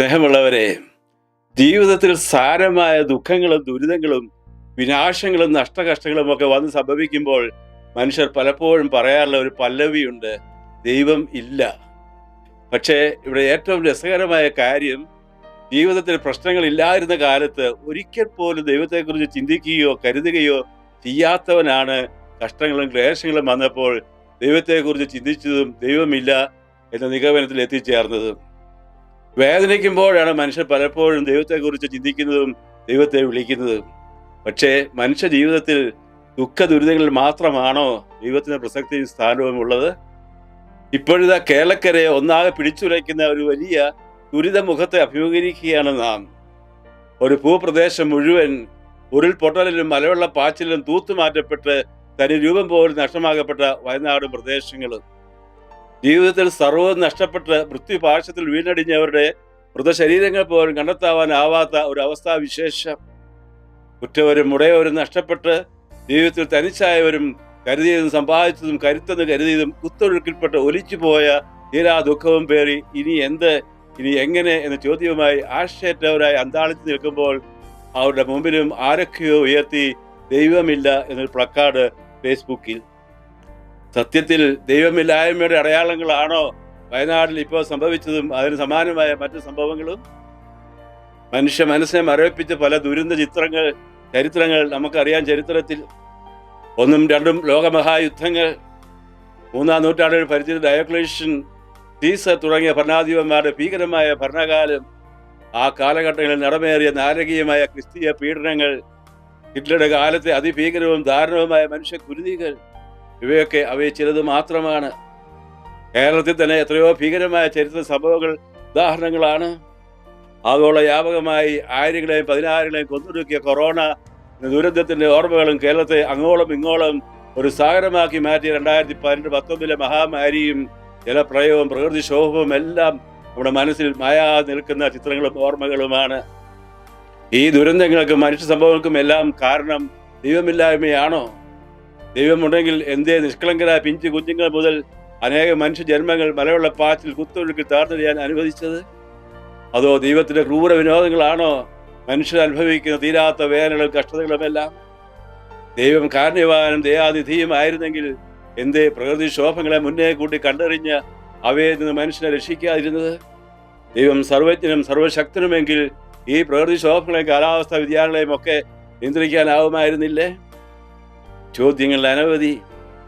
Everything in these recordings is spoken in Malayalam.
സ്നേഹമുള്ളവരെ ജീവിതത്തിൽ സാരമായ ദുഃഖങ്ങളും ദുരിതങ്ങളും വിനാശങ്ങളും നഷ്ടകഷ്ടങ്ങളും ഒക്കെ വന്ന് സംഭവിക്കുമ്പോൾ മനുഷ്യർ പലപ്പോഴും പറയാറുള്ള ഒരു പല്ലവിയുണ്ട് ദൈവം ഇല്ല. പക്ഷേ ഇവിടെ ഏറ്റവും രസകരമായ കാര്യം ജീവിതത്തിൽ പ്രശ്നങ്ങൾ ഇല്ലായിരുന്ന കാലത്ത് ഒരിക്കൽ പോലും ദൈവത്തെക്കുറിച്ച് ചിന്തിക്കുകയോ കരുതുകയോ ചെയ്യാത്തവനാണ് കഷ്ടങ്ങളും ക്ലേശങ്ങളും വന്നപ്പോൾ ദൈവത്തെക്കുറിച്ച് ചിന്തിച്ചതും ദൈവമില്ല എന്ന നിഗമനത്തിൽ എത്തിച്ചേർന്നതും. വേദനിക്കുമ്പോഴാണ് മനുഷ്യർ പലപ്പോഴും ദൈവത്തെക്കുറിച്ച് ചിന്തിക്കുന്നതും ദൈവത്തെ വിളിക്കുന്നതും. പക്ഷേ മനുഷ്യ ജീവിതത്തിൽ ദുഃഖ ദുരിതങ്ങളിൽ മാത്രമാണോ ദൈവത്തിന് പ്രസക്തിയും സ്ഥാനവും ഉള്ളത്? ഇപ്പോഴിതാ കേരളക്കരയെ ഒന്നാകെ പിടിച്ചുലയ്ക്കുന്ന ഒരു വലിയ ദുരിതമുഖത്തെ അഭിമുഖീകരിക്കുകയാണ് നാം. ഒരു ഭൂപ്രദേശം മുഴുവൻ ഉരുൾപൊട്ടലിലും മലവെള്ള പാച്ചിലും തൂത്തുമാറ്റപ്പെട്ട് തനി രൂപം പോലും നഷ്ടമാകപ്പെട്ട വയനാട് പ്രദേശങ്ങളും ജീവിതത്തിൽ സർവവും നഷ്ടപ്പെട്ട് മൃത്യുപാർശ്വത്തിൽ വീണടിഞ്ഞവരുടെ മൃതശരീരങ്ങൾ പോലും കണ്ടെത്താവാനാവാത്ത ഒരു അവസ്ഥാവിശേഷം കുറ്റവരും മുടയവരും നഷ്ടപ്പെട്ട് ജീവിതത്തിൽ തനിച്ചായവരും കരുതിയതും സമ്പാദിച്ചതും കരുത്തെന്ന് കരുതിയതും കുത്തൊഴുക്കിൽപ്പെട്ട് ഒലിച്ചുപോയ തീരാ ദുഃഖവും പേറി ഇനി എന്ത് ഇനി എങ്ങനെ എന്ന ചോദ്യവുമായി ആശയറ്റവരായി അന്താളിച്ച് നിൽക്കുമ്പോൾ അവരുടെ മുമ്പിലും ആരൊക്കെയോ ഉയർത്തി ദൈവമില്ല എന്നൊരു പ്ലക്കാർഡ് ഫേസ്ബുക്കിൽ സത്യത്തിൽ ദൈവമില്ലായ്മയുടെ അടയാളങ്ങളാണോ വയനാട്ടിൽ ഇപ്പോൾ സംഭവിച്ചതും അതിന് സമാനമായ മറ്റു സംഭവങ്ങളും? മനുഷ്യ മനസ്സിനെ മരവിപ്പിച്ച പല ദുരന്ത ചിത്രങ്ങൾ ചരിത്രങ്ങൾ നമുക്കറിയാം ചരിത്രത്തിൽ. ഒന്നും രണ്ടും ലോകമഹായുദ്ധങ്ങൾ മൂന്നാം നൂറ്റാണ്ടിൽ പരിചിത ഡയോക്ലേഷ്യൻ സീസർ തുടങ്ങിയ ഭരണാധിപന്മാരുടെ ഭീകരമായ ഭരണകാലം ആ കാലഘട്ടങ്ങളിൽ നിറമേറിയ നാരകീയമായ ക്രിസ്തീയ പീഡനങ്ങൾ ഹിറ്റ്ലറുടെ കാലത്തെ അതിഭീകരവും ദാരുണവുമായ മനുഷ്യ കുരുതികൾ ഇവയൊക്കെ അവയിൽ ചിലത് മാത്രമാണ്. കേരളത്തിൽ തന്നെ എത്രയോ ഭീകരമായ ചരിത്ര സംഭവങ്ങൾ ഉദാഹരണങ്ങളാണ്. ആഗോള വ്യാപകമായി ആയിരങ്ങളെയും പതിനായിരങ്ങളെയും കൊന്നൊടുക്കിയ കൊറോണ ദുരന്തത്തിന്റെ ഓർമ്മകളും കേരളത്തെ അങ്ങോളം ഇങ്ങോളം ഒരു സാഗരമാക്കി മാറ്റിയ രണ്ടായിരത്തി പതിനെട്ട് പത്തൊമ്പതിലെ മഹാമാരിയും ജലപ്രയവും പ്രകൃതിക്ഷോഭവും എല്ലാം നമ്മുടെ മനസ്സിൽ മായാ നിൽക്കുന്ന ചിത്രങ്ങളും ഓർമ്മകളുമാണ്. ഈ ദുരന്തങ്ങൾക്കും മനുഷ്യ സംഭവങ്ങൾക്കും എല്ലാം കാരണം ദൈവമില്ലായ്മയാണോ? ദൈവമുണ്ടെങ്കിൽ എന്തേ നിഷ്കളങ്കരായ പിഞ്ചു കുഞ്ഞുങ്ങൾ മുതൽ അനേക മനുഷ്യ ജന്മങ്ങൾ മലയുള്ള പാച്ചിൽ കുത്തൊഴുക്കി താഴ്ന്നു ചെയ്യാൻ അനുവദിച്ചത്? അതോ ദൈവത്തിന്റെ ക്രൂര വിനോദങ്ങളാണോ മനുഷ്യർ അനുഭവിക്കുന്ന തീരാത്ത വേദനകളും കഷ്ടതകളുമെല്ലാം ദൈവം കാരണവാനും ദയാതിഥിയും ആയിരുന്നെങ്കിൽ എന്തേ പ്രകൃതി ക്ഷോഭങ്ങളെ മുന്നേ കൂട്ടി കണ്ടറിഞ്ഞ് അവയിൽ നിന്ന് മനുഷ്യനെ രക്ഷിക്കാതിരുന്നത്? ദൈവം സർവജ്ഞനും സർവശക്തനുമെങ്കിൽ ഈ പ്രകൃതി ക്ഷോഭങ്ങളെയും കാലാവസ്ഥാ വ്യതിയാനങ്ങളെയും ഒക്കെ നിയന്ത്രിക്കാനാവുമായിരുന്നില്ലേ? ചോദ്യങ്ങൾ അനവധി.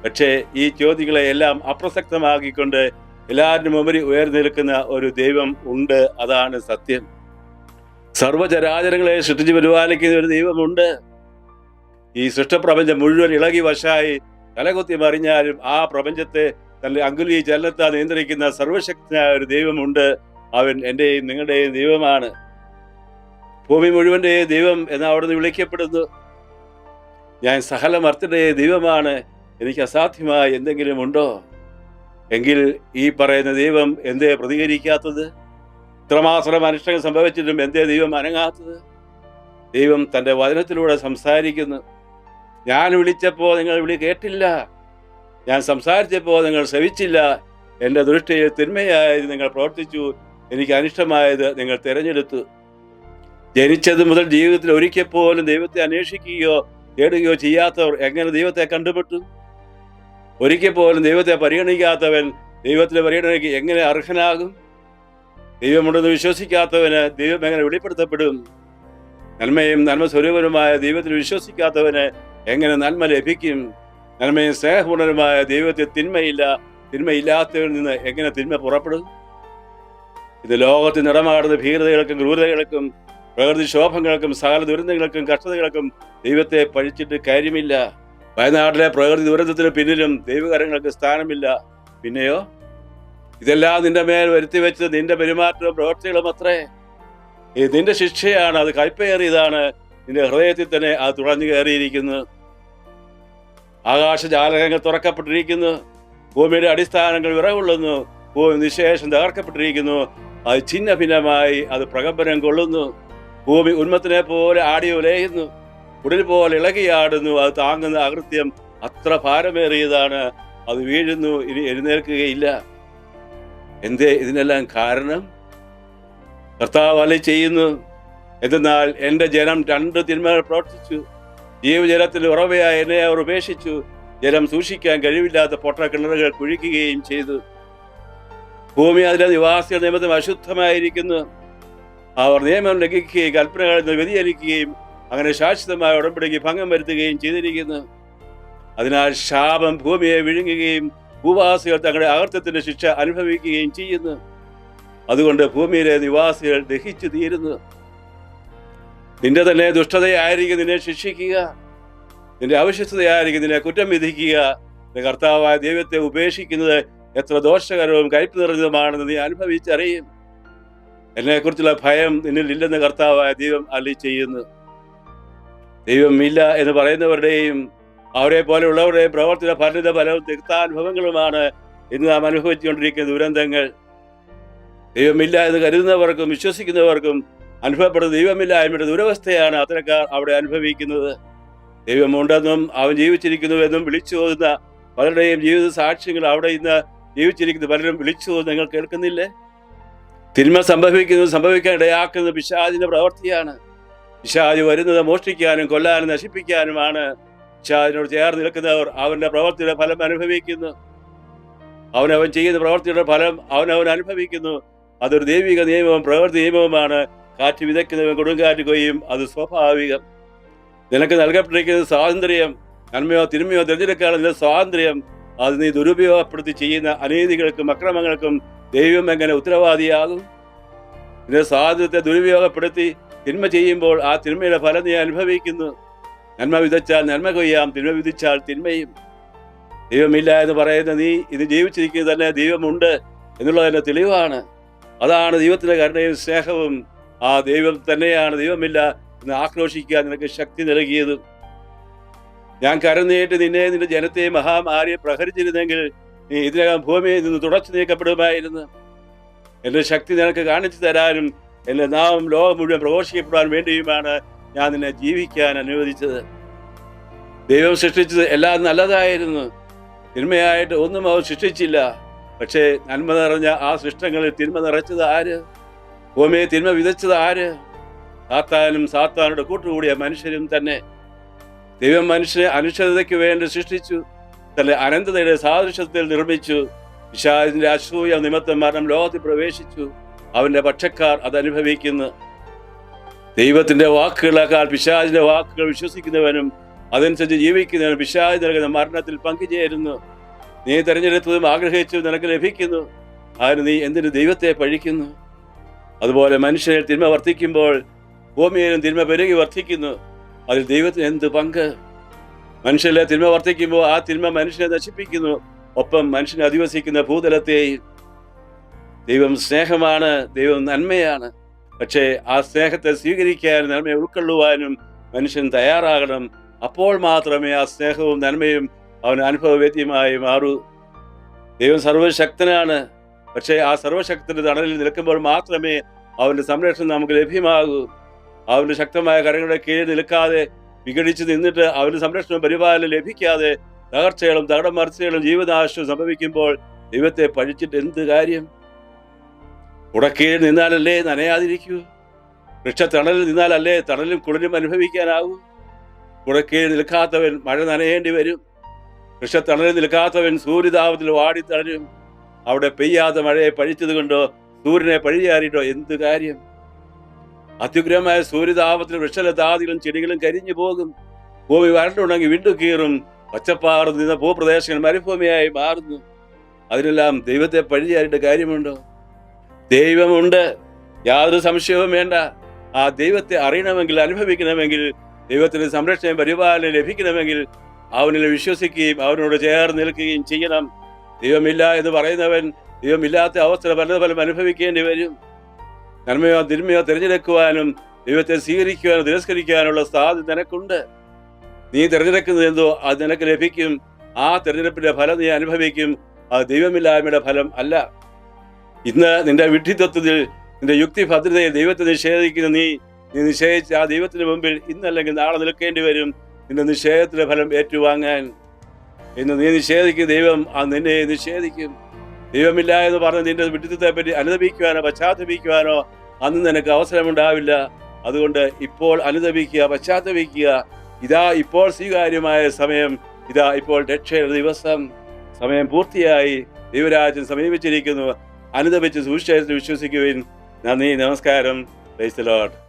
പക്ഷേ ഈ ചോദ്യങ്ങളെ എല്ലാം അപ്രസക്തമാക്കിക്കൊണ്ട് എല്ലാവരുടെ മുമ്പിൽ ഉയർന്നു നിൽക്കുന്ന ഒരു ദൈവം ഉണ്ട്. അതാണ് സത്യം. സർവചരാചരങ്ങളെ സൃഷ്ടിച്ച് പരിപാലിക്കുന്ന ഒരു ദൈവമുണ്ട്. ഈ സൃഷ്ടപ്രപഞ്ചം മുഴുവൻ ഇളകി വശായി തലകുത്തി മറിഞ്ഞാലും ആ പ്രപഞ്ചത്തെ തന്റെ അങ്കുലി ചലനത്താൽ നിയന്ത്രിക്കുന്ന സർവശക്തനായ ഒരു ദൈവമുണ്ട്. അവൻ എന്റെയും നിങ്ങളുടെയും ദൈവമാണ്. ഭൂമി മുഴുവന്റെയും ദൈവം എന്ന് അവിടുന്ന് വിളിക്കപ്പെടുന്നു. ഞാൻ സകലമർത്തിന്റെ ദൈവമാണ്. എനിക്ക് അസാധ്യമായ എന്തെങ്കിലും ഉണ്ടോ? എങ്കിൽ ഈ പറയുന്ന ദൈവം എന്തേ പ്രതികരിക്കാത്തത്? ഇത്രമാത്രം അനുഷ്ഠങ്ങൾ സംഭവിച്ചിട്ടും എന്തേ ദൈവം അനങ്ങാത്തത്? ദൈവം തന്റെ വചനത്തിലൂടെ സംസാരിക്കുന്നു. ഞാൻ വിളിച്ചപ്പോൾ നിങ്ങൾ വിളി കേട്ടില്ല. ഞാൻ സംസാരിച്ചപ്പോൾ നിങ്ങൾ ശ്രവിച്ചില്ല. എന്റെ ദൃഷ്ടിയിൽ തിന്മയായത് നിങ്ങൾ പ്രവർത്തിച്ചു. എനിക്ക് അനിഷ്ടമായത് നിങ്ങൾ തിരഞ്ഞെടുത്തു. ജനിച്ചത് മുതൽ ജീവിതത്തിൽ ഒരിക്കൽ പോലും ദൈവത്തെ അന്വേഷിക്കുകയോ തേടുകയോ ചെയ്യാത്തവർ എങ്ങനെ ദൈവത്തെ കണ്ടുപെട്ടു? ഒരിക്കൽ പോലും ദൈവത്തെ പരിഗണിക്കാത്തവൻ ദൈവത്തിലെ പരിഗണനയ്ക്ക് എങ്ങനെ അർഹനാകും? ദൈവമുണ്ടെന്ന് വിശ്വസിക്കാത്തവന് ദൈവം എങ്ങനെ വെളിപ്പെടുത്തപ്പെടും? നന്മയും നന്മ സ്വരൂപനുമായ ദൈവത്തിൽ വിശ്വസിക്കാത്തവന് എങ്ങനെ നന്മ ലഭിക്കും? നന്മയും സ്നേഹപൂർണനുമായ ദൈവത്തെ തിന്മയില്ല തിന്മയില്ലാത്തവരിൽ നിന്ന് എങ്ങനെ തിന്മ പുറപ്പെടും? ഇത് ലോകത്തിൽ നിറമാടുന്ന ഭീകരതകൾക്കും ക്രൂരതകൾക്കും പ്രകൃതി ക്ഷോഭങ്ങൾക്കും സകല ദുരന്തങ്ങൾക്കും കഷ്ടതകൾക്കും ദൈവത്തെ പഴിച്ചിട്ട് കാര്യമില്ല. വയനാട്ടിലെ പ്രകൃതി ദുരന്തത്തിന് പിന്നിലും ദൈവകരങ്ങൾക്ക് സ്ഥാനമില്ല. പിന്നെയോ? ഇതെല്ലാം നിന്റെ മേൽ വരുത്തി വെച്ചത് നിന്റെ പെരുമാറ്റവും പ്രവർത്തികളും അത്രേ. നിന്റെ ശിക്ഷയാണ് അത് കൈപ്പേറിയതാണ്. നിന്റെ ഹൃദയത്തിൽ തന്നെ അത് തുടഞ്ഞു കയറിയിരിക്കുന്നു. ആകാശജാലകങ്ങൾ തുറക്കപ്പെട്ടിരിക്കുന്നു. ഭൂമിയുടെ അടിസ്ഥാനങ്ങൾ വിറകൊള്ളുന്നു. ഭൂമി നിശേഷം തകർക്കപ്പെട്ടിരിക്കുന്നു. അത് ഛിന്ന ഭിന്നമായി അത് പ്രകമ്പനം കൊള്ളുന്നു. ഭൂമി ഉന്മത്തിനെ പോലെ ആടി ഉലയുന്നു ഉടൽ പോലെ ഇളകിയാടുന്നു. അത് താങ്ങുന്ന അകൃത്യം അത്ര ഭാരമേറിയതാണ്. അത് വീഴുന്നു. ഇനി എഴുന്നേൽക്കുകയില്ല. എന്തേ ഇതിനെല്ലാം കാരണം? കർത്താവ് അല്ലെ ചെയ്യുന്നു? എന്തെന്നാൽ എന്റെ ജനം രണ്ട് തിന്മകൾ പ്രവർത്തിച്ചു. ജീവജലത്തിൽ ഉറവയായ എന്നെ അവർ ഉപേക്ഷിച്ചു. ജലം സൂക്ഷിക്കാൻ കഴിവില്ലാത്ത പൊട്ട കിണറുകൾ കുഴിക്കുകയും ചെയ്തു. ഭൂമി അതിലെ നിവാസികൾ നിയമത്തിൽ അശുദ്ധമായിരിക്കുന്നു. അവർ നിയമം ലംഘിക്കുകയും കൽപ്പനകളിൽ നിന്ന് വ്യതിചലിക്കുകയും അങ്ങനെ ശാശ്വതമായ ഉടമ്പടിക്ക് ഭംഗം വരുത്തുകയും ചെയ്തിരിക്കുന്നു. അതിനാൽ ശാപം ഭൂമിയെ വിഴുങ്ങുകയും ഭൂവാസികൾ തങ്ങളുടെ അകർത്തത്തിന്റെ ശിക്ഷ അനുഭവിക്കുകയും ചെയ്യുന്നു. അതുകൊണ്ട് ഭൂമിയിലെ നിവാസികൾ ദഹിച്ചു തീരുന്നു. നിന്റെ തന്നെ ദുഷ്ടതയായിരിക്കും നിന്നെ ശിക്ഷിക്കുക. നിന്റെ അവിശ്വസ്തതയായിരിക്കും നിന്നെ കുറ്റം വിധിക്കുക. നിന്റെ കർത്താവായ ദൈവത്തെ ഉപേക്ഷിക്കുന്നത് എത്ര ദോഷകരവും കയ്പ് നിറഞ്ഞതുമാണെന്ന് നീ അനുഭവിച്ചറിയും. എന്നെക്കുറിച്ചുള്ള ഭയം നിന്നിൽ ഇല്ലെന്ന് കർത്താവായ ദൈവം അല്ലി ചെയ്യുന്നു. ദൈവം ഇല്ല എന്ന് പറയുന്നവരുടെയും അവരെ പോലെയുള്ളവരുടെയും പ്രവർത്തന ഫലിത ഫലവും തിക്താനുഭവങ്ങളുമാണ് ഇന്ന് നാം അനുഭവിച്ചുകൊണ്ടിരിക്കുന്ന ദുരന്തങ്ങൾ. ദൈവമില്ല എന്ന് കരുതുന്നവർക്കും വിശ്വസിക്കുന്നവർക്കും അനുഭവപ്പെടുന്ന ദൈവമില്ലായ്മയുടെ ദുരവസ്ഥയാണ് അത്തരക്കാർ അവിടെ അനുഭവിക്കുന്നത്. ദൈവമുണ്ടെന്നും അവൻ ജീവിച്ചിരിക്കുന്നുവെന്നും വിളിച്ചു പോകുന്ന പലരുടെയും ജീവിത സാക്ഷ്യങ്ങൾ അവിടെ ഇന്ന് ജീവിച്ചിരിക്കുന്ന പലരും വിളിച്ചു നിങ്ങൾ കേൾക്കുന്നില്ലേ? തിന്മ സംഭവിക്കുന്നത് സംഭവിക്കാൻ ഇടയാക്കുന്നത് പിശാചിന്റെ പ്രവൃത്തിയാണ്. പിശാദി വരുന്നത് മോഷ്ടിക്കാനും കൊല്ലാനും നശിപ്പിക്കാനുമാണ്. പിശാദിനോട് ചേർന്ന് നിൽക്കുന്നവർ അവന്റെ പ്രവൃത്തിയുടെ ഫലം അനുഭവിക്കുന്നു. അവനവൻ ചെയ്യുന്ന പ്രവൃത്തിയുടെ ഫലം അവനവൻ അനുഭവിക്കുന്നു. അതൊരു ദൈവിക നിയമവും പ്രവൃത്തി നിയമവുമാണ്. കാറ്റ് വിതയ്ക്കുന്നവൻ കൊടുങ്കാറ്റ് കൊയ്യും അത് സ്വാഭാവികം. നിനക്ക് നൽകപ്പെട്ടിരിക്കുന്ന സ്വാതന്ത്ര്യം. നന്മയോ തിന്മയോ തിരഞ്ഞെടുക്കാനുള്ള സ്വാതന്ത്ര്യം. അത് നീ ദുരുപയോഗപ്പെടുത്തി ചെയ്യുന്ന അനീതികൾക്കും അക്രമങ്ങൾക്കും ദൈവം എങ്ങനെ ഉത്തരവാദിയാകും? നിന്റെ സ്വാതന്ത്ര്യത്തെ ദുരുപയോഗപ്പെടുത്തി തിന്മ ചെയ്യുമ്പോൾ ആ തിന്മയുടെ ഫലം നീ അനുഭവിക്കുന്നു. നന്മ വിതച്ചാൽ നന്മ കൊയ്യാം തിന്മ വിധിച്ചാൽ തിന്മയും. ദൈവമില്ല എന്ന് പറയുന്ന നീ ഇത് ജീവിച്ചിരിക്കുന്നത് തന്നെ ദൈവമുണ്ട് എന്നുള്ളതിന്റെ തെളിവാണ്. അതാണ് ദൈവത്തിന്റെ കരുണയും സ്നേഹവും. ആ ദൈവം തന്നെയാണ് ദൈവമില്ല എന്ന് ആക്രോശിക്കാൻ നിനക്ക് ശക്തി നൽകിയതും. ഞാൻ കരുന്നേറ്റ് നിന്നെ നിന്റെ ജനത്തെ മഹാമാരിയെ പ്രഹരിച്ചിരുന്നെങ്കിൽ നീ ഇതിനകം ഭൂമിയിൽ നിന്ന് തുടച്ചു നീക്കപ്പെടുമായിരുന്നു. എന്റെ ശക്തി നിനക്ക് കാണിച്ചു തരാനും എന്റെ നാമം ലോകം മുഴുവൻ പ്രഘോഷിക്കപ്പെടാൻ വേണ്ടിയുമാണ് ഞാൻ നിന്നെ ജീവിക്കാൻ അനുവദിച്ചത്. ദൈവം സൃഷ്ടിച്ചത് എല്ലാം നല്ലതായിരുന്നു. തിന്മയായിട്ട് ഒന്നും അവർ സൃഷ്ടിച്ചില്ല. പക്ഷേ നന്മ നിറഞ്ഞ ആ സൃഷ്ടങ്ങളിൽ തിന്മ നിറച്ചത് ആര്? ഭൂമിയെ തിന്മ വിതച്ചത് ആര്? സാത്താനും സാത്താനോട് കൂട്ടുകൂടിയ മനുഷ്യരും തന്നെ. ദൈവം മനുഷ്യനെ അനുഷ്ഠതയ്ക്ക് വേണ്ടി സൃഷ്ടിച്ചു. തന്റെ അനന്തതയുടെ സാദൃശ്യത്തിൽ നിർമ്മിച്ചു. വിശാലിന്റെ അസൂയ നിമിത്തം മരണം ലോകത്തിൽ പ്രവേശിച്ചു. അവന്റെ പക്ഷക്കാർ അത് അനുഭവിക്കുന്നു. ദൈവത്തിന്റെ വാക്കുകളേക്കാൾ പിശാചിന്റെ വാക്കുകൾ വിശ്വസിക്കുന്നവനും അതനുസരിച്ച് ജീവിക്കുന്നവനും പിശാജ് നൽകുന്ന മരണത്തിൽ പങ്കുചേരുന്നു. നീ തെരഞ്ഞെടുത്തതും ആഗ്രഹിച്ചതും നിനക്ക് ലഭിക്കുന്നു. അതിന് നീ എന്തിനു ദൈവത്തെ പഴിക്കുന്നു? അതുപോലെ മനുഷ്യനിൽ തിന്മ വർദ്ധിക്കുമ്പോൾ ഭൂമിയിലും തിന്മ പെരുകി വർദ്ധിക്കുന്നു. അതിൽ ദൈവത്തിന് എന്ത് പങ്ക്? മനുഷ്യരിലെ തിന്മ വർദ്ധിക്കുമ്പോൾ ആ തിന്മ മനുഷ്യനെ നശിപ്പിക്കുന്നു. ഒപ്പം മനുഷ്യനെ അധിവസിക്കുന്ന ഭൂതലത്തെയും ദൈവം സ്നേഹമാണ് ദൈവം നന്മയാണ്. പക്ഷേ ആ സ്നേഹത്തെ സ്വീകരിക്കാനും നന്മയെ ഉൾക്കൊള്ളുവാനും മനുഷ്യൻ തയ്യാറാകണം. അപ്പോൾ മാത്രമേ ആ സ്നേഹവും നന്മയും അവന് അനുഭവവേദ്യമായി മാറൂ. ദൈവം സർവശക്തനാണ്. പക്ഷേ ആ സർവശക്തന്റെ തണലിൽ നിൽക്കുമ്പോൾ മാത്രമേ അവന്റെ സംരക്ഷണം നമുക്ക് ലഭ്യമാകൂ. അവന്റെ ശക്തമായ കരങ്ങളുടെ കീഴിൽ നിൽക്കാതെ വിഘടിച്ച് നിന്നിട്ട് അവന് സംരക്ഷണം പരിപാലനം ലഭിക്കാതെ തകർച്ചകളും തകടമർച്ചകളും മറിച്ചകളും ജീവിതാശം സംഭവിക്കുമ്പോൾ ദൈവത്തെ പഴിച്ചിട്ട് എന്ത് കാര്യം? ഉടക്കീഴിൽ നിന്നാലല്ലേ നനയാതിരിക്കൂ? വൃക്ഷത്തണലിൽ നിന്നാലല്ലേ തണലും കുളിരും അനുഭവിക്കാനാവൂ? ഉടക്കീഴിൽ നിൽക്കാത്തവൻ മഴ നനയേണ്ടി വരും. വൃക്ഷത്തണലിൽ നിൽക്കാത്തവൻ സൂര്യതാപത്തിൽ തളരും. അവിടെ പെയ്യാത്ത മഴയെ പഴിച്ചത് കൊണ്ടോ സൂര്യനെ പഴിയാറിയിട്ടോ എന്ത് കാര്യം? അത്യുഗ്രഹമായ സൂര്യതാപത്തിൽ വൃക്ഷലതാദികളും ചെടികളും കരിഞ്ഞു പോകും. ഭൂമി വരണ്ടുണ്ടെങ്കിൽ വീണ്ടും കീറും. പച്ചപ്പാർന്ന് നിന്ന ഭൂപ്രദേശങ്ങൾ മരുഭൂമിയായി മാറുന്നു. അതിനെല്ലാം ദൈവത്തെ പഴിചാരിട്ട് കാര്യമുണ്ടോ? ദൈവമുണ്ട്. യാതൊരു സംശയവും വേണ്ട. ആ ദൈവത്തെ അറിയണമെങ്കിൽ അനുഭവിക്കണമെങ്കിൽ ദൈവത്തിന് സംരക്ഷണം പരിപാലനം ലഭിക്കണമെങ്കിൽ അവനിൽ വിശ്വസിക്കുകയും അവനോട് ചേർന്ന് നിൽക്കുകയും ചെയ്യണം. ദൈവമില്ല എന്ന് പറയുന്നവൻ ദൈവമില്ലാത്ത അവസ്ഥ പലതരം അനുഭവിക്കേണ്ടി വരും. നന്മയോ തിന്മയോ തിരഞ്ഞെടുക്കുവാനും ദൈവത്തെ സ്വീകരിക്കുവാനും തിരസ്കരിക്കാനുള്ള സാധ്യത നിനക്കുണ്ട്. നീ തിരഞ്ഞെടുക്കുന്നത് എന്തോ അത് നിനക്ക് ലഭിക്കും. ആ തിരഞ്ഞെടുപ്പിന്റെ ഫലം നീ അനുഭവിക്കും. അത് ദൈവമില്ലായ്മയുടെ ഫലം അല്ല. ഇന്ന് നിന്റെ വിഡ്ഢിത്വത്തിൽ നിന്റെ യുക്തി ഭദ്രതയെ ദൈവത്തെ നിഷേധിക്കുന്ന നീ നീ നിഷേധിച്ച ആ ദൈവത്തിന് മുമ്പിൽ ഇന്നല്ലെങ്കിൽ നാളെ നിൽക്കേണ്ടി വരും. നിന്റെ നിഷേധത്തിന്റെ ഫലം ഏറ്റുവാങ്ങാൻ. ഇന്ന് നീ നിഷേധിക്കും ദൈവം ആ നിന്നെ നിഷേധിക്കും. ദൈവമില്ല എന്ന് പറഞ്ഞ് നിന്റെ വിഡ്ഢിത്തത്തെ പറ്റി അനുദപിക്കുവാനോ പശ്ചാത്തപിക്കുവാനോ അന്ന് നിനക്ക് അവസരമുണ്ടാവില്ല. അതുകൊണ്ട് ഇപ്പോൾ അനുദപിക്കുക പശ്ചാത്തപിക്കുക. ഇതാ ഇപ്പോൾ സ്വീകാര്യമായ സമയം. ഇതാ ഇപ്പോൾ രക്ഷയുടെ ദിവസം. സമയം പൂർത്തിയായി. ദൈവരാജ്യം സമീപിച്ചിരിക്കുന്നു. അനുദപിച്ച് സുവിശേഷത്തിൽ വിശ്വസിക്കുവിൻ. നന്ദി നമസ്കാരം. ലോർഡ്